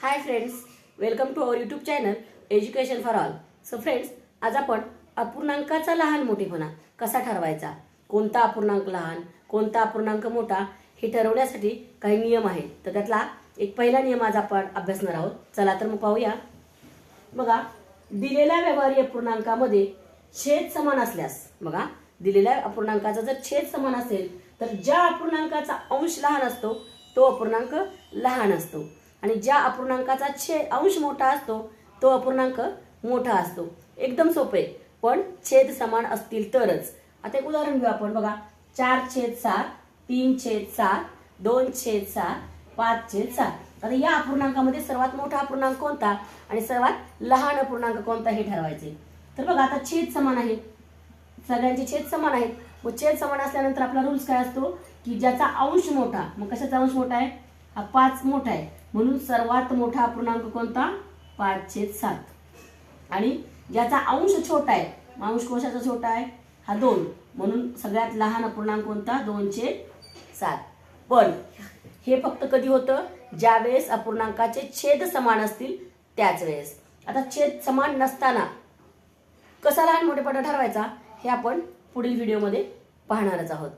Hi friends welcome to our YouTube channel education for all so friends आज आपण अपूर्णांकाचा लहान मोठेपणा कसा ठरवायचा? कोणता अपूर्णांक लहान कोणता अपूर्णांक मोठा हे ठरवण्यासाठी काही नियम आहेत. तर त्यातला एक पहिला नियम आज आपण अभ्यासणार आहोत. चला तर मग पाहूया. बघा दिलेल्या व्यवहारी अपूर्णांकामध्ये छेद समान असल्यास बघा दिलेल्या अपूर्णांकाचा जर छेद समान असेल तर ज्या अपूर्णांकाचा अंश लहान असतो तो अपूर्णांक लहान असतो. आणि ज्या अपूर्णांकाचा छे अंश मोठा असतो तो अपूर्णांक मोठा असतो. एकदम सोपे. पण छेद समान असतील तरच. आता एक उदाहरण घेऊ आपण. बघा चार छेद सात तीन छेद सात दोन छेद सात पाच छेद सात. आता या अपूर्णांकामध्ये सर्वात मोठा अपूर्णांक कोणता? आणि सर्वात लहान अपूर्णांक कोणता हे ठरवायचे. तर बघा आता छेद समान आहे. सगळ्यांचे छेद समान आहेत. मग छेद समान असल्यानंतर आपला रूल्स काय असतो? की ज्याचा अंश मोठा मग कशाचा अंश मोठा आहे? हा पाच मोठा आहे. म्हणून सर्वात मोठा अपूर्णांक कोणता? पाच छेद सात. आणि ज्याचा अंश छोटा आहे अंश कोशाचा छोटा आहे हा दोन. म्हणून सगळ्यात लहान अपूर्णांक कोणता? दोन छेद सात. पण हे फक्त कधी होतं? ज्या वेळेस अपूर्णांकाचे छेद समान असतील त्याच वेळेस आता छेद समान नसताना कसा लहान मोठेपणा ठरवायचा? हे आपण पुढील व्हिडिओमध्ये पाहणारच आहोत.